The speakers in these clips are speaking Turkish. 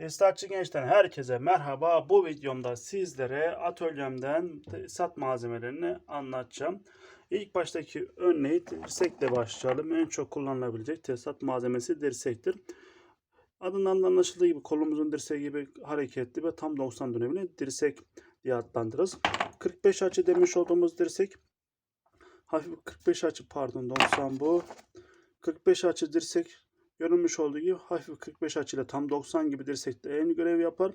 Tesisatçı gençten herkese merhaba. Bu videomda sizlere atölyemden tesisat malzemelerini anlatacağım. İlk baştaki örneği dirsekle başlayalım. En çok kullanılabilecek tesisat malzemesi dirsektir. Adından da anlaşıldığı gibi kolumuzun dirseği gibi hareketli ve tam 90 dönemini dirsek diye adlandırırız. 45 açı demiş olduğumuz dirsek hafif 45 açı pardon 90 bu. 45 açı dirsek görünmüş olduğu gibi hafif 45 açıyla tam 90 gibi dirsekte aynı görev yapar.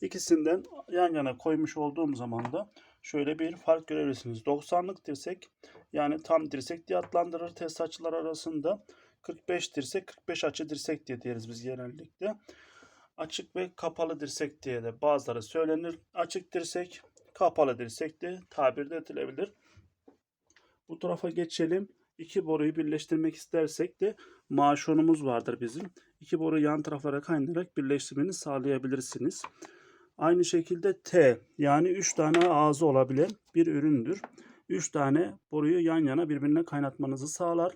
İkisinden yan yana koymuş olduğum zaman da şöyle bir fark görebilirsiniz. 90'lık dirsek yani tam dirsek diye adlandırır tesisatçılar arasında. 45 dirsek 45 açı dirsek diye deriz biz genellikle. Açık ve kapalı dirsek diye de bazıları söylenir. Açık dirsek, kapalı dirsek de tabir edilebilir. Bu tarafa geçelim. İki boruyu birleştirmek istersek de maaşonumuz vardır bizim. İki boru yan taraflara kaynayarak birleştirmeni sağlayabilirsiniz. Aynı şekilde T yani 3 tane ağzı olabilen bir üründür. 3 tane boruyu yan yana birbirine kaynatmanızı sağlar.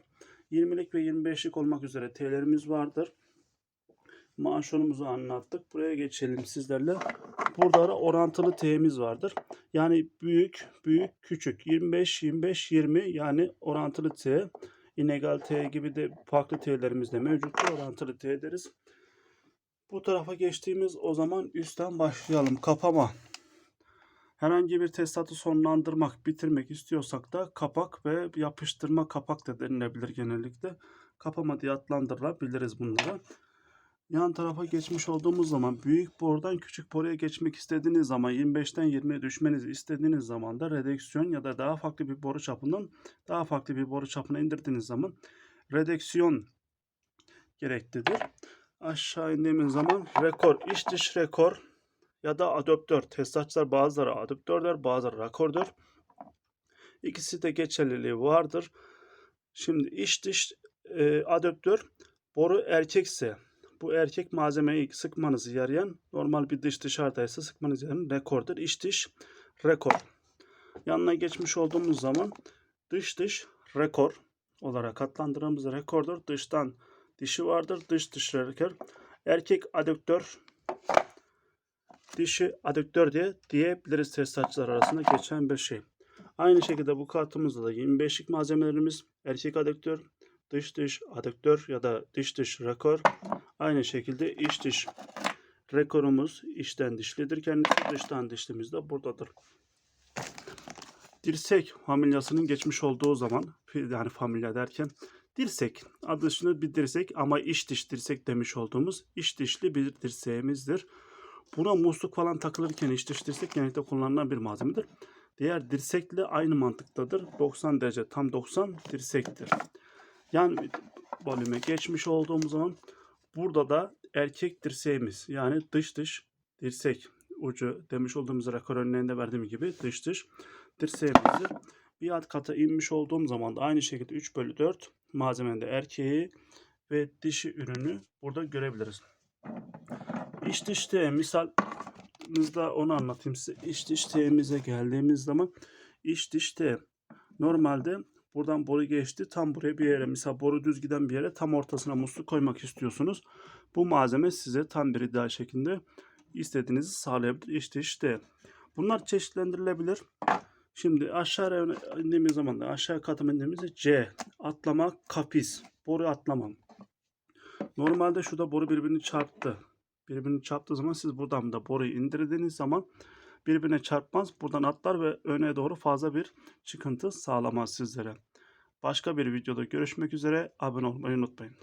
20'lik ve 25'lik olmak üzere T'lerimiz vardır. Maaşonumuzu anlattık. Buraya geçelim sizlerle. Burada da orantılı T'miz vardır. Yani büyük, büyük, küçük. 25, 25, 20 yani orantılı T. Inegal T gibi de farklı T'lerimiz de mevcuttur. Orantılı T deriz. Bu tarafa geçtiğimiz o zaman üstten başlayalım. Kapama. Herhangi bir tesisatı sonlandırmak, bitirmek istiyorsak da kapak ve yapıştırma kapak da denilebilir genellikle. Kapama diye adlandırabiliriz bunları. Yan tarafa geçmiş olduğumuz zaman büyük borudan küçük boruya geçmek istediğiniz zaman 25'ten 20'ye düşmenizi istediğiniz zaman da redeksiyon ya da daha farklı bir boru çapından daha farklı bir boru çapına indirdiğiniz zaman redeksiyon gereklidir. Aşağı indiğimiz zaman rekor, iç dış rekor ya da adaptör. Tesisatçılar bazıları adaptör der, bazıları rakordur. İkisi de geçerliliği vardır. Şimdi iç dış e, adaptör boru erkekse bu erkek malzemeyi sıkmanızı yarayan normal bir dış dışarıdaysa sıkmanızı yarayan rekordur. İç dış rekor. Yanına geçmiş olduğumuz zaman dış dış rekor olarak adlandırdığımız rekordur. Dıştan dişi vardır. Dış dış rekor. Erkek adaptör dişi adaptör diye diyebiliriz tesisatçılar arasında geçen bir şey. Aynı şekilde bu kartımızda da 25'lik malzemelerimiz erkek adaptör, dış dış adaptör ya da dış dış rekor. Aynı şekilde iç dış rekorumuz içten dişlidir. Kendisi dıştan dişlimiz de buradadır. Dirsek familyasının geçmiş olduğu zaman yani familya derken dirsek adı üstünde bir dirsek ama iç diş dirsek demiş olduğumuz iç dişli bir dirseğimizdir. Buna musluk falan takılırken iç dış dirsek genellikle kullanılan bir malzemedir. Diğer dirsekle aynı mantıktadır. 90 derece tam 90 dirsektir. Yani bölüme geçmiş olduğumuz zaman burada da erkek dirseğimiz yani dış dış dirsek ucu demiş olduğumuz rekor örneğinde verdiğim gibi dış dış dirseğimizdir. Bir alt kata inmiş olduğum zaman da aynı şekilde 3 bölü 4 malzemenin erkeği ve dişi ürünü burada görebiliriz. İç dış T misalımızda onu anlatayım size. İç dış T'mize geldiğimiz zaman iç dış T normalde buradan boru geçti tam buraya bir yere mesela boru düz giden bir yere tam ortasına musluk koymak istiyorsunuz. Bu malzeme size tam bir ideal şekilde istediğinizi sağlayabilir. İşte işte bunlar çeşitlendirilebilir. Şimdi aşağı indiğimiz zaman da aşağı katım indiğimizde C atlama kapis boru atlamam. Normalde şurada boru birbirini çarptı. Birbirini çarptığı zaman siz buradan da boruyu indirdiğiniz zaman birbirine çarpmaz. Buradan atlar ve öne doğru fazla bir çıkıntı sağlamaz sizlere. Başka bir videoda görüşmek üzere. Abone olmayı unutmayın.